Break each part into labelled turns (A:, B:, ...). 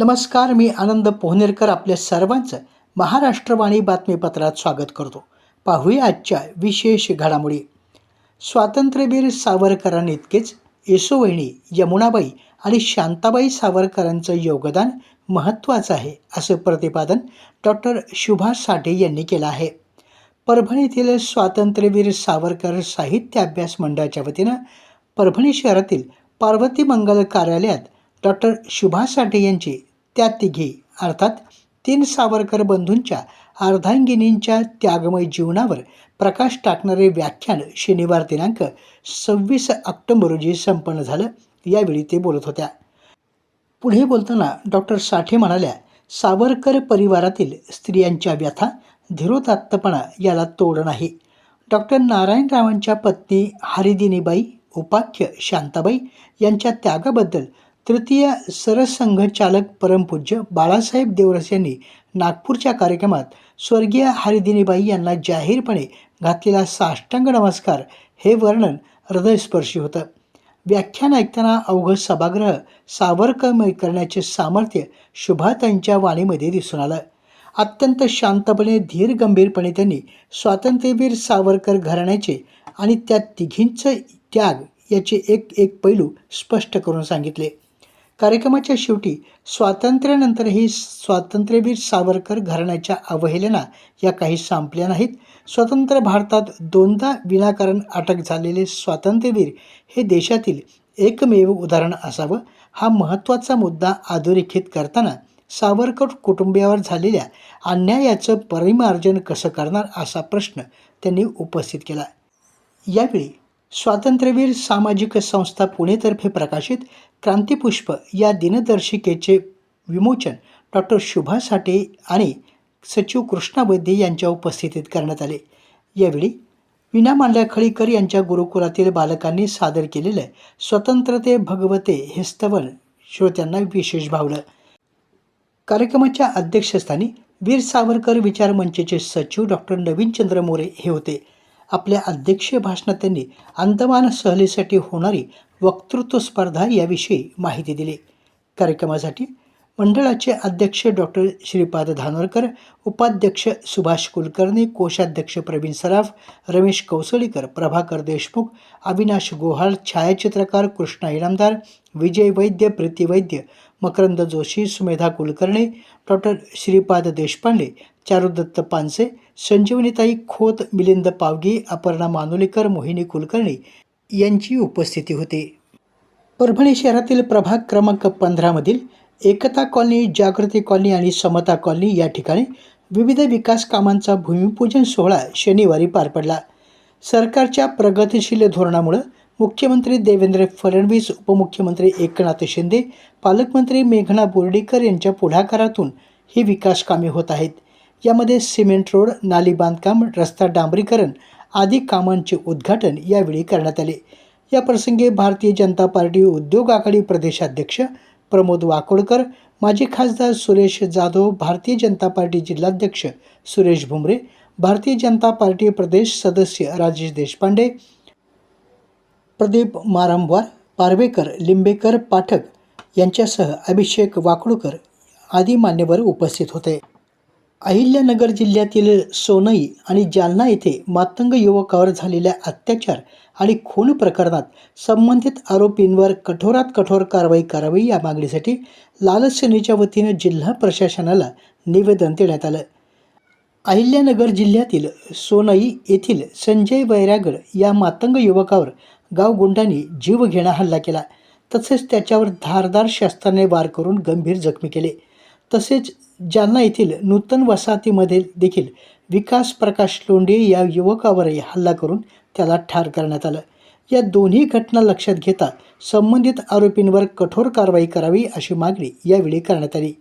A: नमस्कार मी आनंद पोहनेरकर आपल्या सर्वांचं महाराष्ट्रवाणी बातमीपत्रात स्वागत करतो. पाहूया आजच्या विशेष घडामोडी. स्वातंत्र्यवीर सावरकरांइतकेच येसोवहिणी यमुनाबाई आणि शांताबाई सावरकरांचं योगदान महत्त्वाचं आहे असं प्रतिपादन डॉक्टर सुभाष साठे यांनी केलं आहे. परभणीतील स्वातंत्र्यवीर सावरकर साहित्य अभ्यास मंडळाच्या वतीनं परभणी शहरातील पार्वती मंगल कार्यालयात डॉक्टर सुभाष साठे यांची त्या तिघी अर्थात तीन सावरकर बंधूंच्या अर्धांगिनींच्या त्यागमय जीवनावर प्रकाश टाकणारे व्याख्यान शनिवार दिनांक सव्वीस ऑक्टोबर रोजी संपन्न झालं. यावेळी ते बोलत होत्या. पुढे बोलताना डॉक्टर साठे म्हणाल्या सावरकर परिवारातील स्त्रियांच्या व्यथा धीरोदात्तपणा याला तोड नाही. डॉक्टर नारायणरावांच्या पत्नी हरिदिनीबाई उपाख्य शांताबाई यांच्या त्यागाबद्दल तृतीय सरसंघचालक परमपूज्य बाळासाहेब देवरस यांनी नागपूरच्या कार्यक्रमात स्वर्गीय हरिदिनीबाई यांना जाहीरपणे घातलेला साष्टांग नमस्कार हे वर्णन हृदयस्पर्शी होतं. व्याख्यान ऐकताना अवघड सभागृह सावरकमय करण्याचे सामर्थ्य शुभाताईंच्या वाणीमध्ये दिसून आलं. अत्यंत शांतपणे धीर गंभीरपणे त्यांनी स्वातंत्र्यवीर सावरकर घराण्याचे आणि त्या तिघींचं त्याग याचे एक एक पैलू स्पष्ट करून सांगितले. कार्यक्रमाच्या शेवटी स्वातंत्र्यानंतरही स्वातंत्र्यवीर सावरकर घराण्याच्या अवहेलना या काही संपल्या नाहीत. स्वतंत्र भारतात दोनदा विनाकारण अटक झालेले स्वातंत्र्यवीर हे देशातील एकमेव उदाहरण असावं हा महत्त्वाचा मुद्दा अधोरेखित करताना सावरकर कुटुंबियावर झालेल्या अन्यायाचं परिमार्जन कसं करणार असा प्रश्न त्यांनी उपस्थित केला. यावेळी स्वातंत्र्यवीर सामाजिक संस्था पुणेतर्फे प्रकाशित क्रांतिपुष्प या दिनदर्शिकेचे विमोचन डॉक्टर शुभा साठे आणि सचिव कृष्णा वैद्य यांच्या उपस्थितीत करण्यात आले. यावेळी विना मांडल्या खळीकर यांच्या गुरुकुलातील बालकांनी सादर केलेलं स्वतंत्रते भगवते हे स्तवन श्रोत्यांना विशेष भावलं. कार्यक्रमाच्या अध्यक्षस्थानी वीर सावरकर विचार मंचचे सचिव डॉक्टर नवीनचंद्र मोरे हे होते. आपल्या अध्यक्षीय भाषणात त्यांनी अंदमान सहलीसाठी होणारी वक्तृत्व स्पर्धा याविषयी माहिती दिली. कार्यक्रमासाठी मंडळाचे अध्यक्ष डॉक्टर श्रीपाद धानोरकर उपाध्यक्ष सुभाष कुलकर्णी कोषाध्यक्ष प्रवीण सराफ रमेश कौसळीकर प्रभाकर देशमुख अविनाश गोहाळ छायाचित्रकार कृष्णा इनामदार विजय वैद्य प्रीती वैद्य मकरंद जोशी सुमेधा कुलकर्णी डॉक्टर श्रीपाद देशपांडे चारुदत्त पानसे संजीवनीताई खोत मिलिंद पावगी अपर्णा मानुलीकर मोहिनी कुलकर्णी यांची उपस्थिती होती. परभणी शहरातील प्रभाग क्रमांक पंधरामधील एकता कॉलनी जागृती कॉलनी आणि समता कॉलनी या ठिकाणी विविध विकास कामांचा भूमिपूजन सोहळा शनिवारी पार पडला. सरकारच्या प्रगतिशील धोरणामुळं मुख्यमंत्री देवेंद्र फडणवीस उपमुख्यमंत्री एकनाथ शिंदे पालकमंत्री मेघना बोर्डीकर यांच्या पुढाकारातून ही विकास कामे होत आहेत. यामध्ये सिमेंट रोड नाली बांधकाम रस्ता डांबरीकरण आदी कामांचे उद्घाटन यावेळी करण्यात आले. या प्रसंगी भारतीय जनता पार्टी उद्योग आघाडी प्रदेशाध्यक्ष प्रमोद वाकोडकर माजी खासदार सुरेश जाधव भारतीय जनता पार्टी जिल्हाध्यक्ष सुरेश भुमरे भारतीय जनता पार्टी प्रदेश सदस्य राजेश देशपांडे प्रदीप मारामवार पारवेकर लिंबेकर पाठक यांच्यासह अभिषेक वाकडूकर आदी मान्यवर उपस्थित होते. अहिल्यानगर जिल्ह्यातील सोनई आणि जालना येथे मातंग युवकावर झालेल्या अत्याचार आणि खून प्रकरणात संबंधित आरोपींवर कठोरात कठोर कारवाई करावी या मागणीसाठी लाल सेनेच्या वतीनं जिल्हा प्रशासनाला निवेदन देण्यात आलं. अहिल्यानगर जिल्ह्यातील सोनई येथील संजय वैरागड या मातंग युवकावर गावगुंडांनी जीवघेणा हल्ला केला. तसेच त्याच्यावर धारदार शस्त्राने वार करून गंभीर जखमी केले. तसेच जालना येथील नूतन वसाहतीमध्ये देखील विकास प्रकाश लोंढे या युवकावरही हल्ला करून त्याला ठार करण्यात आलं. या दोन्ही घटना लक्षात घेता संबंधित आरोपींवर कठोर कारवाई करावी अशी मागणी यावेळी करण्यात आली.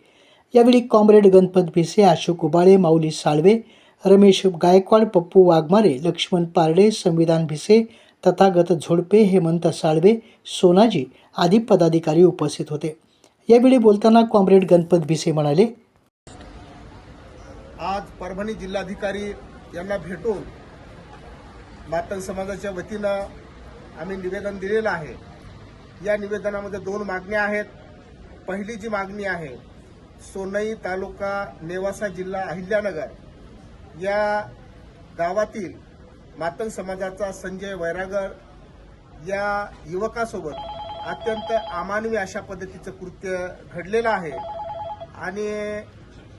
A: यावेळी कॉम्रेड गणपत भिसे अशोक उबाळे माऊली साळवे रमेश गायकवाड पप्पू वाघमारे लक्ष्मण पारडे संविधान भिसे तथागत झोडपे हेमंत साळवे सोनाजी आदी पदाधिकारी उपस्थित होते. यावेळी बोलताना कॉम्रेड गणपत भिसे म्हणाले
B: आज परभणी जिल्हाधिकारी यांना भेटून मातंग समाजाच्या वतीनं आम्ही निवेदन दिलेलं आहे. या निवेदनामध्ये दोन मागण्या आहेत. पहिली जी मागणी आहे सोनई तालुका नेवासा जिल्हा अहिल्यानगर या गावातील मातंग समाजाचा संजय वैरागर या युवकासोबत अत्यंत अमानवी अशा पद्धतीचं कृत्य घडलेलं आहे. आणि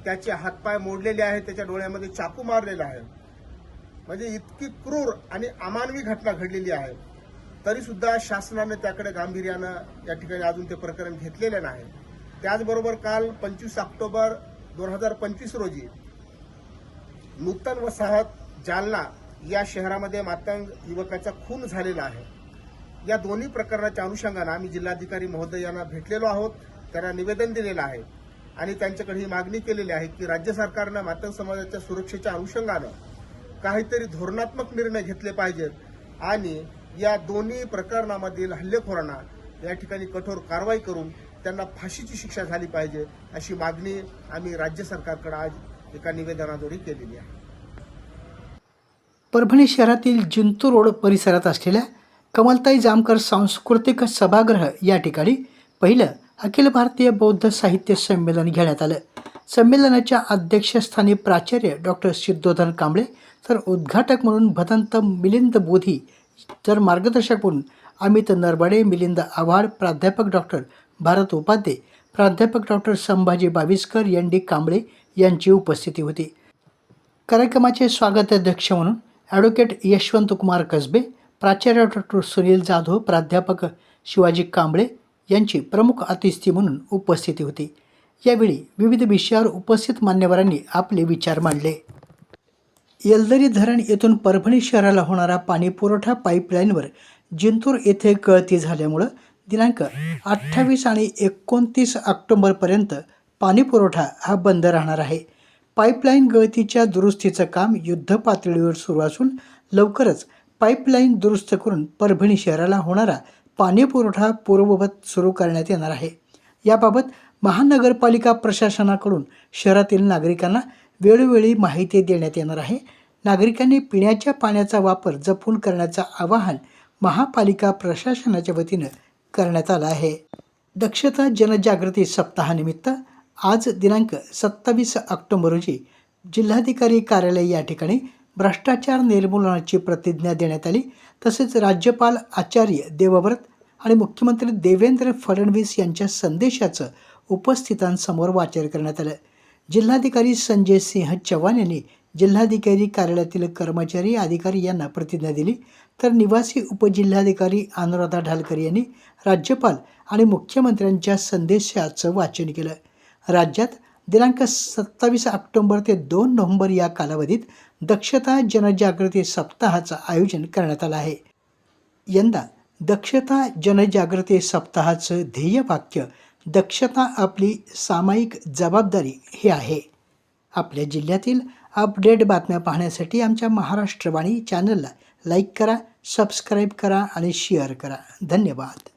B: त्याचे हातपाय मोडलेले आहेत त्याच्या डोळ्यामध्ये चाकू मारलेला आहे. म्हणजे इतकी क्रूर आणि अमानवी घटना घडलेली आहे. तरी सुद्धा शासनानं त्याकडे गांभीर्यानं या ठिकाणी अजून ते प्रकरण घेतलेले नाही. त्याचबरोबर काल पंचवीस ऑक्टोबर दोन हजार पंचवीस रोजी नूतन वसाहत जालना या शहरामध्ये मातंग युवकाचा खून झालेला आहे. या दोन्ही प्रकरणाच्या अनुषंगानं आम्ही जिल्हाधिकारी महोदय यांना भेटलेलो आहोत. त्यांना निवेदन दिलेलं आहे. आणि त्यांच्याकडे ही मागणी केलेली आहे की राज्य सरकारनं मातंग समाजाच्या सुरक्षेच्या अनुषंगानं काहीतरी धोरणात्मक निर्णय घेतले पाहिजेत. आणि या दोन्ही प्रकरणामधील हल्लेखोरांना या ठिकाणी कठोर कारवाई करून त्यांना फाशीची शिक्षा झाली पाहिजे अशी मागणी आम्ही राज्य सरकारकडे आज एका निवेदनाद्वारे केलेली आहे.
A: परभणी शहरातील जिंतूर रोड परिसरात असलेल्या कमलताई जामकर सांस्कृतिक सभागृह या ठिकाणी पहिलं अखिल भारतीय बौद्ध साहित्य संमेलन घेण्यात आलं. संमेलनाच्या अध्यक्षस्थानी प्राचार्य डॉक्टर सिद्धोधन कांबळे तर उद्घाटक म्हणून भदंत मिलिंद बोधी तर मार्गदर्शक म्हणून अमित नरबडे मिलिंद आव्हाड प्राध्यापक डॉक्टर भारत उपाध्ये प्राध्यापक doctor Sambhaji Baviskar N D Kamble यांची उपस्थिती होती. कार्यक्रमाचे स्वागताध्यक्ष म्हणून ॲडव्होकेट यशवंत कुमार कसबे प्राचार्य डॉक्टर सुनील जाधव प्राध्यापक शिवाजी कांबळे यांची प्रमुख अतिथी म्हणून उपस्थिती होती. यावेळी विविध विषयावर उपस्थित मान्यवरांनी आपले विचार मांडले. येलदरी धरण येथून परभणी शहराला होणारा पाणीपुरवठा पाईपलाईनवर जिंतूर येथे गळती झाल्यामुळं दिनांक अठ्ठावीस आणि एकोणतीस ऑक्टोंबरपर्यंत पाणीपुरवठा हा बंद राहणार आहे. पाईपलाईन गळतीच्या दुरुस्तीचं काम युद्धपातळीवर सुरू असून लवकरच पाईपलाईन दुरुस्त करून परभणी शहराला होणारा पाणीपुरवठा पूर्ववत सुरू करण्यात येणार आहे. याबाबत महानगरपालिका प्रशासनाकडून शहरातील नागरिकांना वेळोवेळी माहिती देण्यात येणार आहे. नागरिकांनी पिण्याच्या पाण्याचा वापर जपून करण्याचं आवाहन महापालिका प्रशासनाच्या वतीनं करण्यात आलं आहे. दक्षता जनजागृती सप्ताहानिमित्त आज दिनांक सत्तावीस ऑक्टोबर रोजी जिल्हाधिकारी कार्यालय या ठिकाणी भ्रष्टाचार निर्मूलनाची प्रतिज्ञा देण्यात आली. तसेच राज्यपाल आचार्य देवव्रत आणि मुख्यमंत्री देवेंद्र फडणवीस यांच्या संदेशाचं उपस्थितांसमोर वाचन करण्यात आलं. जिल्हाधिकारी संजय सिंह चव्हाण यांनी जिल्हाधिकारी कार्यालयातील कर्मचारी अधिकारी यांना प्रतिज्ञा दिली. तर निवासी उपजिल्हाधिकारी अनुराधा ढालकर यांनी राज्यपाल आणि मुख्यमंत्र्यांच्या संदेशाचं वाचन केलं. राज्यात दिनांक सत्तावीस ऑक्टोंबर ते दोन नोव्हेंबर या कालावधीत दक्षता जनजागृती सप्ताहाचं आयोजन करण्यात आलं आहे. यंदा दक्षता जनजागृती सप्ताहाचं ध्येय वाक्य दक्षता आपली सामायिक जबाबदारी हे आहे. आपल्या जिल्ह्यातील अपडेट बातम्या पाहण्यासाठी आमच्या महाराष्ट्रवाणी चॅनलला लाईक करा सबस्क्राईब करा आणि शेअर करा. धन्यवाद.